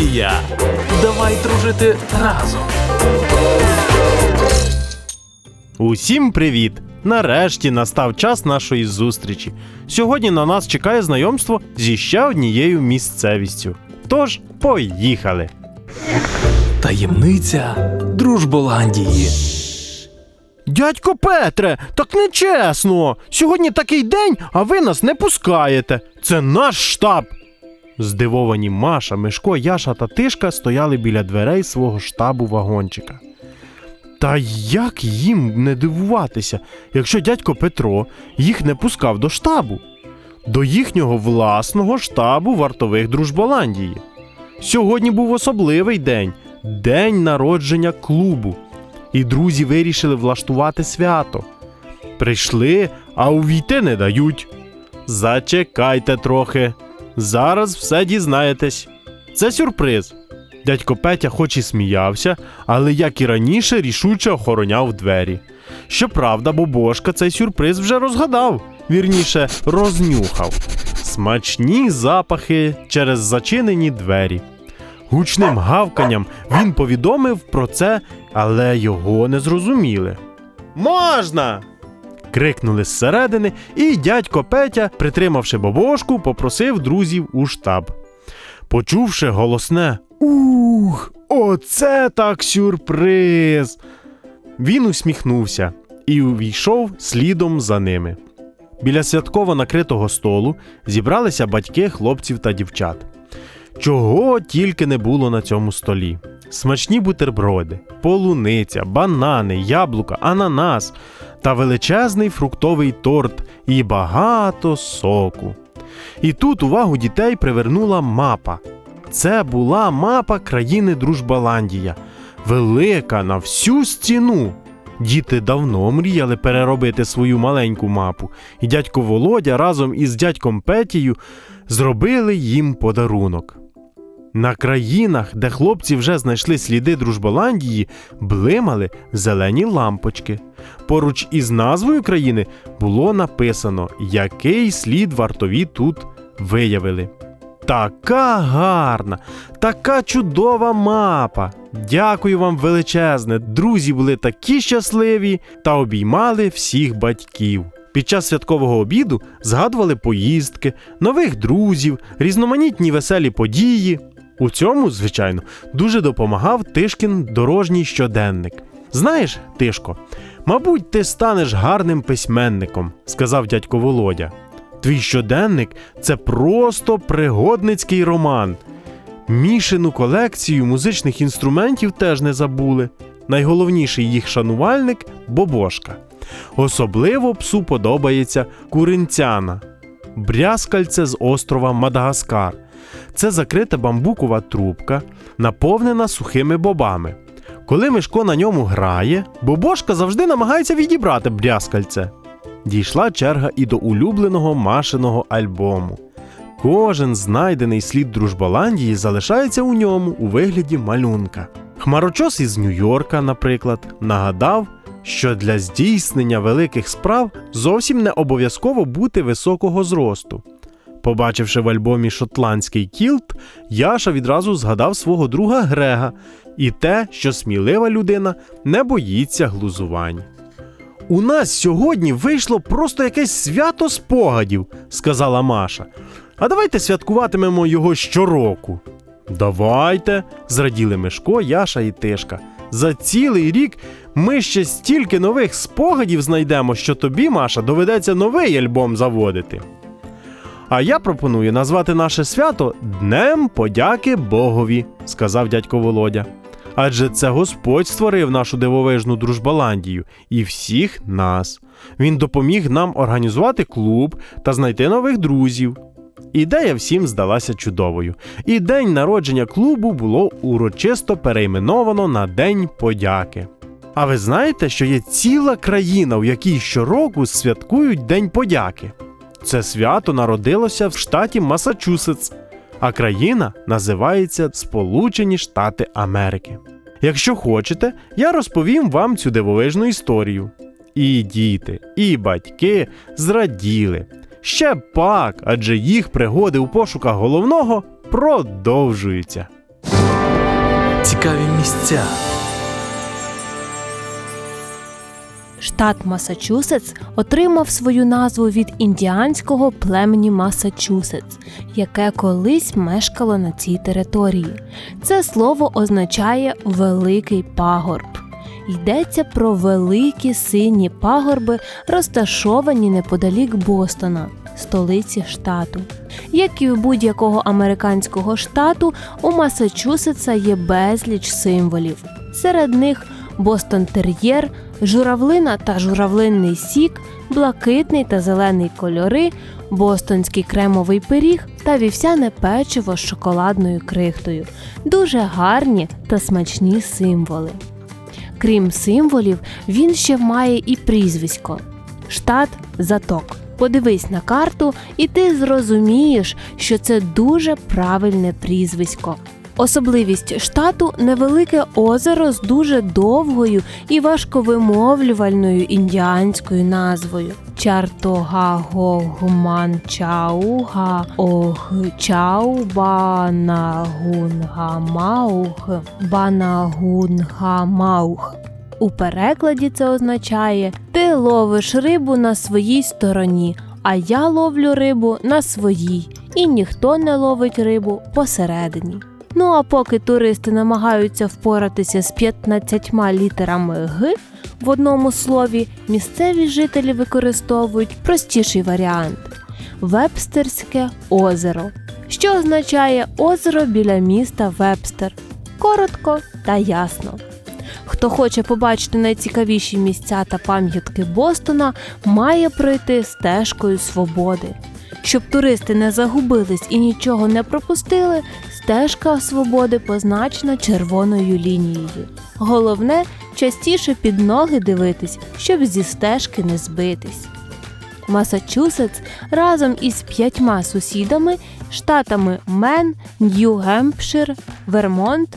Дружболандія! Давай дружити разом! Усім привіт! Нарешті настав час нашої зустрічі. Сьогодні на нас чекає знайомство зі ще однією місцевістю. Тож, поїхали! Таємниця Дружболандії. Дядько Петре, так нечесно. Сьогодні такий день, а ви нас не пускаєте. Це наш штаб. Здивовані Маша, Мишко, Яша та Тишка стояли біля дверей свого штабу вагончика. Та як їм не дивуватися, якщо дядько Петро їх не пускав до штабу, до їхнього власного штабу вартових Дружболандії. Сьогодні був особливий день день народження клубу. І друзі вирішили влаштувати свято. Прийшли, а увійти не дають. Зачекайте трохи. Зараз все дізнаєтесь. Це сюрприз. Дядько Петя хоч і сміявся, але як і раніше рішуче охороняв двері. Щоправда, Бобошка цей сюрприз вже розгадав, вірніше, рознюхав. Смачні запахи через зачинені двері. Гучним гавканням він повідомив про це, але його не зрозуміли. Можна. Крикнули зсередини, і дядько Петя, притримавши бобошку, попросив друзів у штаб. Почувши голосне Ух, оце так сюрприз. Він усміхнувся і увійшов слідом за ними. Біля святково накритого столу зібралися батьки хлопців та дівчат. Чого тільки не було на цьому столі: смачні бутерброди, полуниця, банани, яблука, ананас та величезний фруктовий торт і багато соку. І тут увагу дітей привернула мапа. Це була мапа країни Дружбаландія, велика на всю стіну. Діти давно мріяли переробити свою маленьку мапу, і дядько Володя разом із дядьком Петією зробили їм подарунок. На країнах, де хлопці вже знайшли сліди Дружболандії, блимали зелені лампочки. Поруч із назвою країни було написано, який слід вартові тут виявили. Така гарна, така чудова мапа. Дякую вам величезне. Друзі були такі щасливі та обіймали всіх батьків. Під час святкового обіду згадували поїздки, нових друзів, різноманітні веселі події. У цьому, звичайно, дуже допомагав Тишкін дорожній щоденник. Знаєш, Тишко, мабуть, ти станеш гарним письменником, сказав дядько Володя. Твій щоденник це просто пригодницький роман. Мішину колекцію музичних інструментів теж не забули. Найголовніший їх шанувальник Бобошка. Особливо псу подобається куринцяна, брязкальце з острова Мадагаскар. Це закрита бамбукова трубка, наповнена сухими бобами. Коли Мишко на ньому грає, Бобошка завжди намагається відібрати брязкальце. Дійшла черга і до улюбленого Машиного альбому. Кожен знайдений слід Дружбаландії залишається у ньому у вигляді малюнка. Хмарочос із Нью-Йорка, наприклад, нагадав, що для здійснення великих справ зовсім не обов'язково бути високого зросту. Побачивши в альбомі шотландський кілт, Яша відразу згадав свого друга Грега і те, що смілива людина не боїться глузувань. У нас сьогодні вийшло просто якесь свято спогадів, сказала Маша. А давайте святкуватимемо його щороку. Давайте, зраділи Мишко, Яша і Тишка. За цілий рік ми ще стільки нових спогадів знайдемо, що тобі, Маша, доведеться новий альбом заводити. А я пропоную назвати наше свято Днем подяки Богові, сказав дядько Володя. Адже це Господь створив нашу дивовижну дружбаландію і всіх нас. Він допоміг нам організувати клуб та знайти нових друзів. Ідея всім здалася чудовою, і день народження клубу було урочисто перейменовано на День подяки. А ви знаєте, що є ціла країна, в якій щороку святкують День подяки? Це свято народилося в штаті Масачусетс, а країна називається Сполучені Штати Америки. Якщо хочете, я розповім вам цю дивовижну історію. І діти, і батьки зраділи. Ще пак, адже їх пригоди у пошуках головного продовжуються. Цікаві місця. Штат Масачусетс отримав свою назву від індіанського племені Масачусетс, яке колись мешкало на цій території. Це слово означає великий пагорб. Йдеться про великі сині пагорби, розташовані неподалік Бостона, столиці штату. Як і у будь-якого американського штату, у Масачусетса є безліч символів. Серед них Бостон Тер'єр, журавлина та журавлинний сік, блакитний та зелений кольори, бостонський кремовий пиріг та вівсяне печиво з шоколадною крихтою. Дуже гарні та смачні символи. Крім символів, він ще має і прізвисько штат Заток. Подивись на карту, і ти зрозумієш, що це дуже правильне прізвисько. Особливість штату невелике озеро з дуже довгою і важковимовлювальною індіанською назвою Чартогагогманчауга Огчаубанагунгамаух Банагунгамаух. У перекладі це означає Ти ловиш рибу на своїй стороні, а я ловлю рибу на своїй, і ніхто не ловить рибу посередині. Ну а поки туристи намагаються впоратися з 15 літерами Г в одному слові, місцеві жителі використовують простіший варіант Вебстерське озеро, що означає озеро біля міста Вебстер. Коротко та ясно. Хто хоче побачити найцікавіші місця та пам'ятки Бостона, має пройти стежкою свободи. Щоб туристи не загубились і нічого не пропустили, стежка свободи позначена червоною лінією. Головне частіше під ноги дивитись, щоб зі стежки не збитись. Масачусетс разом із п'ятьма сусідами, штатами Мен, Нью-Гемпшир, Вермонт,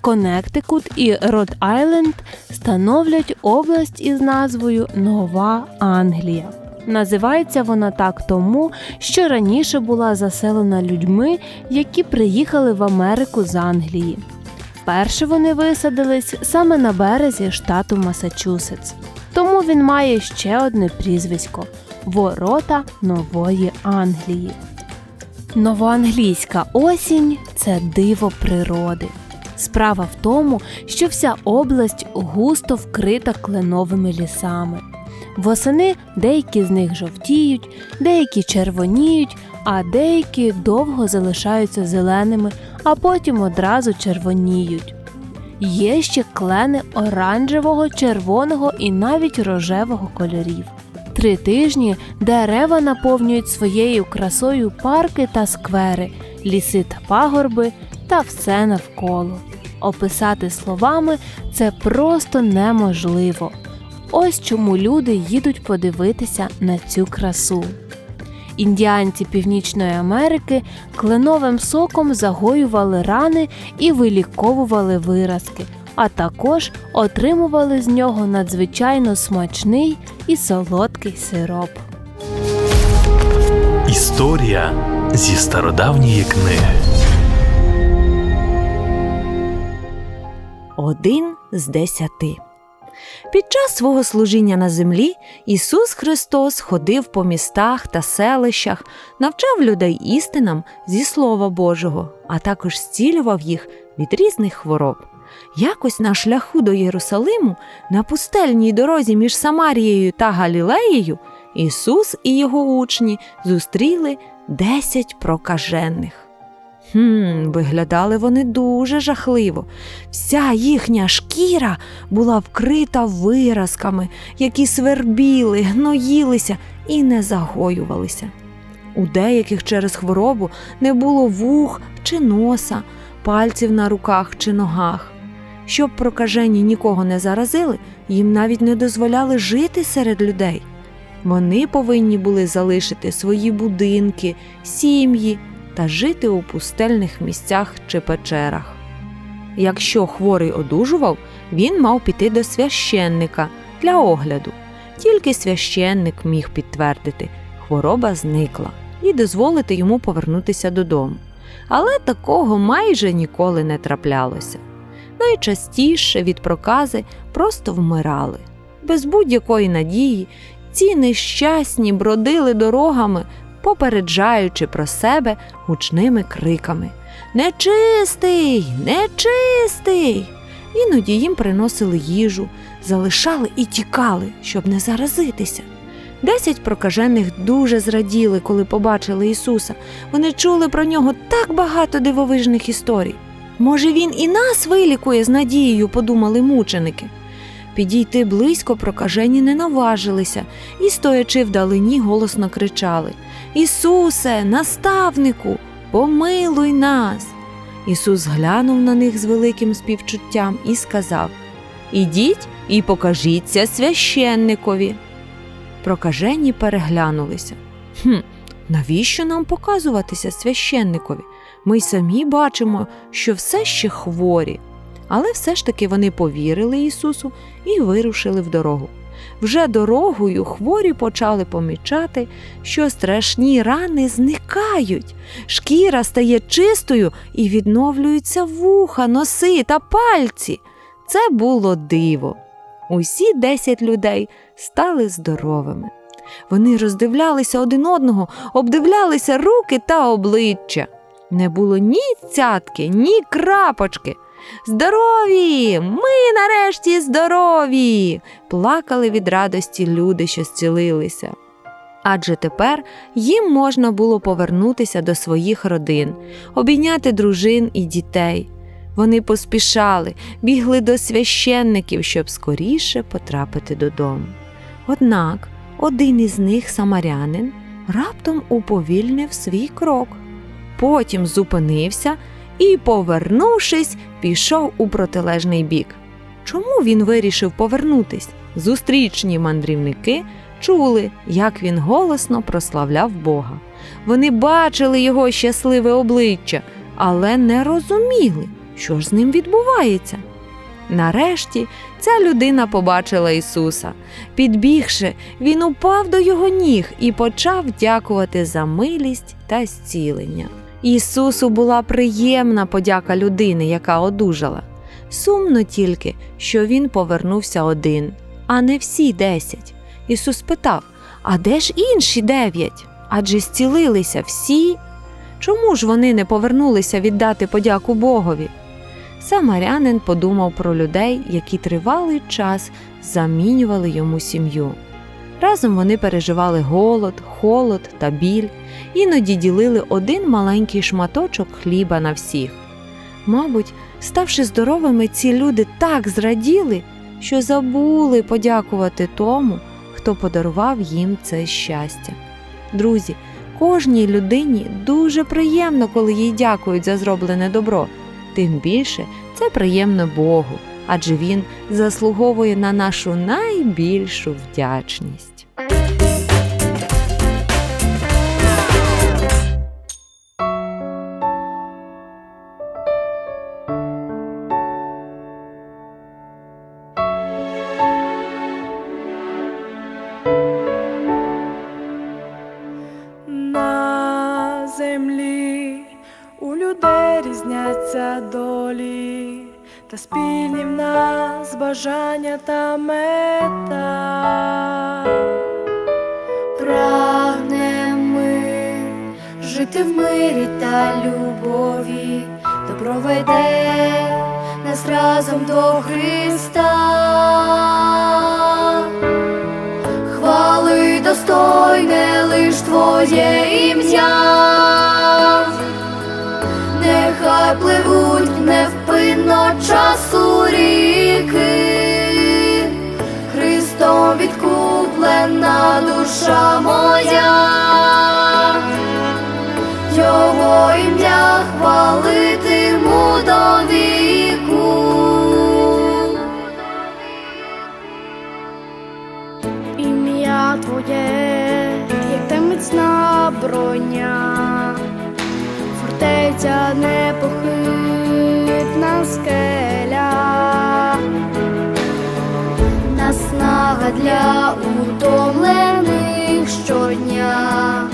Коннектикут і Род-Айленд становлять область із назвою Нова Англія. Називається вона так тому, що раніше була заселена людьми, які приїхали в Америку з Англії. Вперше вони висадились саме на березі штату Масачусетс. Тому він має ще одне прізвисько Ворота Нової Англії. Новоанглійська осінь це диво природи. Справа в тому, що вся область густо вкрита кленовими лісами. Восени деякі з них жовтіють, деякі червоніють, а деякі довго залишаються зеленими, а потім одразу червоніють. Є ще клени оранжевого, червоного і навіть рожевого кольорів. Три тижні дерева наповнюють своєю красою парки та сквери, ліси та пагорби та все навколо. Описати словами це просто неможливо. Ось чому люди їдуть подивитися на цю красу. Індіанці Північної Америки кленовим соком загоювали рани і виліковували виразки, а також отримували з нього надзвичайно смачний і солодкий сироп. Історія зі стародавньої книги. один з десяти. Під час свого служіння на землі Ісус Христос ходив по містах та селищах, навчав людей істинам зі Слова Божого, а також зцілював їх від різних хвороб. Якось на шляху до Єрусалиму, на пустельній дорозі між Самарією та Галілеєю, Ісус і його учні зустріли десять прокажених. Хм, виглядали вони дуже жахливо. Вся їхня шкіра була вкрита виразками, які свербіли, гноїлися і не загоювалися. У деяких через хворобу не було вух чи носа, пальців на руках чи ногах. Щоб прокажені нікого не заразили, їм навіть не дозволяли жити серед людей. Вони повинні були залишити свої будинки, сім'ї та жити у пустельних місцях чи печерах. Якщо хворий одужував, він мав піти до священника для огляду. Тільки священник міг підтвердити, хвороба зникла і дозволити йому повернутися додому. Але такого майже ніколи не траплялося. найчастіше від прокази просто вмирали. Без будь-якої надії ці нещасні бродили дорогами, попереджаючи про себе гучними криками Нечистий, нечистий. Іноді їм приносили їжу, залишали і тікали, щоб не заразитися. Десять прокажених дуже зраділи, коли побачили Ісуса. Вони чули про нього так багато дивовижних історій. Може, він і нас вилікує з надією, подумали мученики. Підійти близько прокажені не наважилися і, стоячи вдалині, голосно кричали Ісусе, наставнику, помилуй нас. Ісус глянув на них з великим співчуттям і сказав Ідіть і покажіться священникові. Прокажені переглянулися. Хм, навіщо нам показуватися священникові? Ми й самі бачимо, що все ще хворі. Але все ж таки вони повірили Ісусу і вирушили в дорогу. Вже дорогою хворі почали помічати, що страшні рани зникають, шкіра стає чистою і відновлюються вуха, носи та пальці. Це було диво. Усі десять людей стали здоровими. Вони роздивлялися один одного, обдивлялися руки та обличчя. Не було ні цятки, ні крапочки. Здорові! Ми нарешті здорові! плакали від радості люди, що зцілилися. Адже тепер їм можна було повернутися до своїх родин, обійняти дружин і дітей. Вони поспішали, бігли до священників, щоб скоріше потрапити додому. Однак один із них, самарянин, раптом уповільнив свій крок. Потім зупинився і, повернувшись, пішов у протилежний бік. Чому він вирішив повернутись? Зустрічні мандрівники чули, як він голосно прославляв Бога. Вони бачили його щасливе обличчя, але не розуміли, що ж з ним відбувається. Нарешті ця людина побачила Ісуса. Підбігши, він упав до його ніг і почав дякувати за милість та зцілення. Ісусу була приємна подяка людини, яка одужала. Сумно тільки, що він повернувся один, а не всі десять. Ісус питав: А де ж інші дев'ять? Адже зцілилися всі. Чому ж вони не повернулися віддати подяку Богові? Самарянин подумав про людей, які тривалий час замінювали йому сім'ю. Разом вони переживали голод, холод та біль, іноді ділили один маленький шматочок хліба на всіх. Мабуть, ставши здоровими, ці люди так зраділи, що забули подякувати тому, хто подарував їм це щастя. Друзі, кожній людині дуже приємно, коли їй дякують за зроблене добро. Тим більше це приємно Богу, адже Він заслуговує на нашу найбільшу вдячність. Спільні в нас бажання та мета. Прагнем ми жити в мирі та любові, добро веде нас разом до Христа. Хвали достойне лиш Твоє ім'я, нехай пливуть невпинно часу ріки, Христом відкуплена душа моя, Його ім'я хвалитиму до віку. Ім'я Твоє, як та міцна броня, фортеця непохитна скеля. Наснага для утомлених щодня,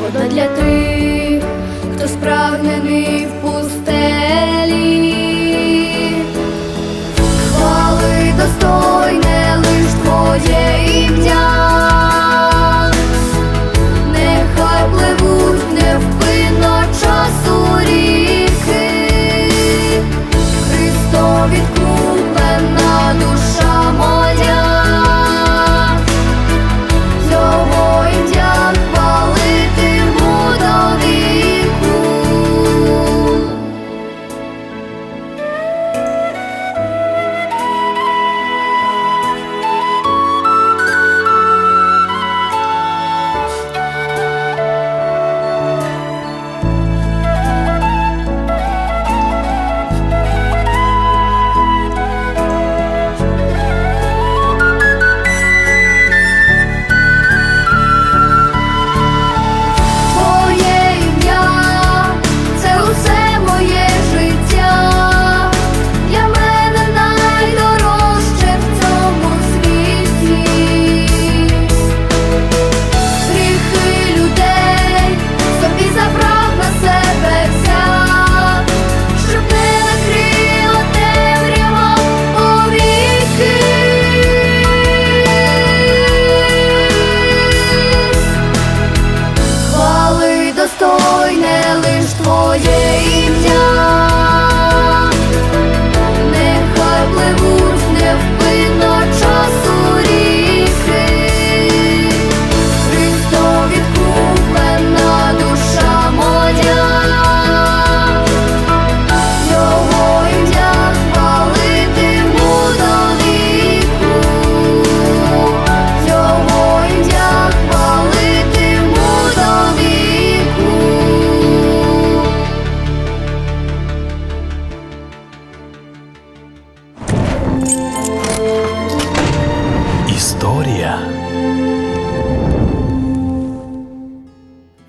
вода для тих, хто спрагнений в пустелі, достойне лиш твоє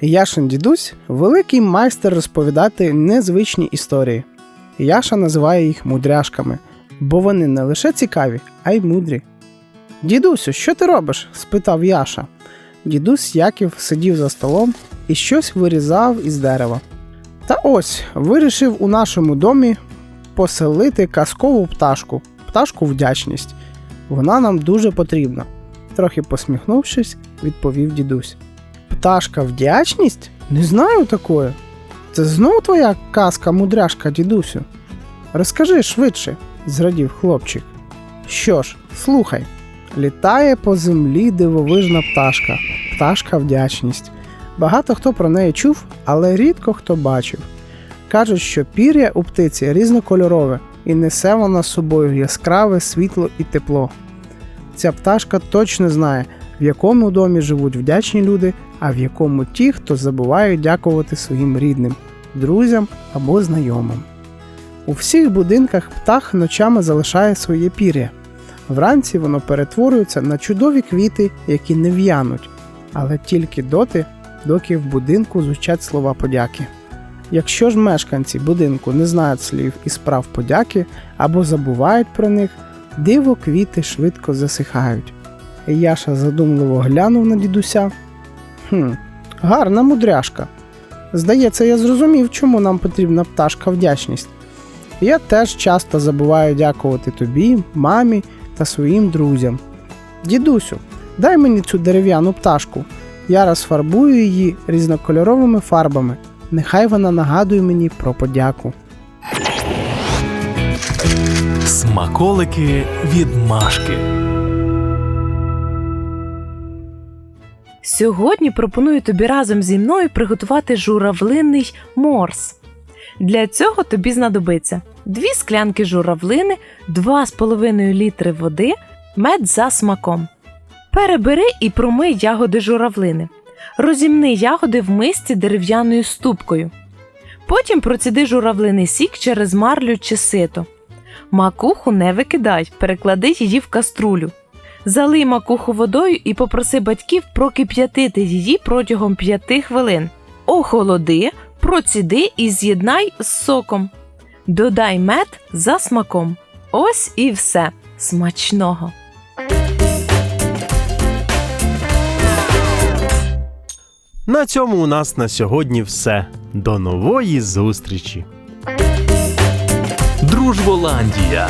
Яшин дідусь великий майстер розповідати незвичні історії. Яша називає їх мудряшками, бо вони не лише цікаві, а й мудрі. Дідусю, що ти робиш? спитав Яша. Дідусь Яків сидів за столом і щось вирізав із дерева. Та ось вирішив у нашому домі поселити казкову пташку, пташку вдячність. Вона нам дуже потрібна. Трохи посміхнувшись, відповів дідусь. Пташка вдячність? Не знаю такої. Це знов твоя казка мудряшка, дідусю. Розкажи швидше, зрадів хлопчик. Що ж, слухай. Літає по землі дивовижна пташка, пташка вдячність. Багато хто про неї чув, але рідко хто бачив. Кажуть, що пір'я у птиці різнокольорове і несе вона з собою яскраве світло і тепло. Ця пташка точно знає, в якому домі живуть вдячні люди, а в якому ті, хто забувають дякувати своїм рідним, друзям або знайомим. У всіх будинках птах ночами залишає своє пір'я. Вранці воно перетворюється на чудові квіти, які не в'януть, але тільки доти, доки в будинку звучать слова подяки. Якщо ж мешканці будинку не знають слів і справ подяки або забувають про них, диво квіти швидко засихають. Яша задумливо глянув на дідуся. Хм, гарна мудряшка. Здається, я зрозумів, чому нам потрібна пташка вдячність. Я теж часто забуваю дякувати тобі, мамі та своїм друзям. Дідусю, дай мені цю дерев'яну пташку. Я розфарбую її різнокольоровими фарбами. Нехай вона нагадує мені про подяку. Смаколики від Машки. Сьогодні пропоную тобі разом зі мною приготувати журавлинний морс. Для цього тобі знадобиться 2 склянки журавлини, 2,5 літри води, мед за смаком. Перебери і промий ягоди журавлини. Розімни ягоди в мисці дерев'яною ступкою. Потім проціди журавлиний сік через марлю чи сито. Макуху не викидай, переклади її в каструлю. Залий макуху водою і попроси батьків прокип'ятити її протягом 5 хвилин. Охолоди, проціди і з'єднай з соком. Додай мед за смаком. Ось і все. Смачного! На цьому у нас на сьогодні все. До нової зустрічі! Дружболандія.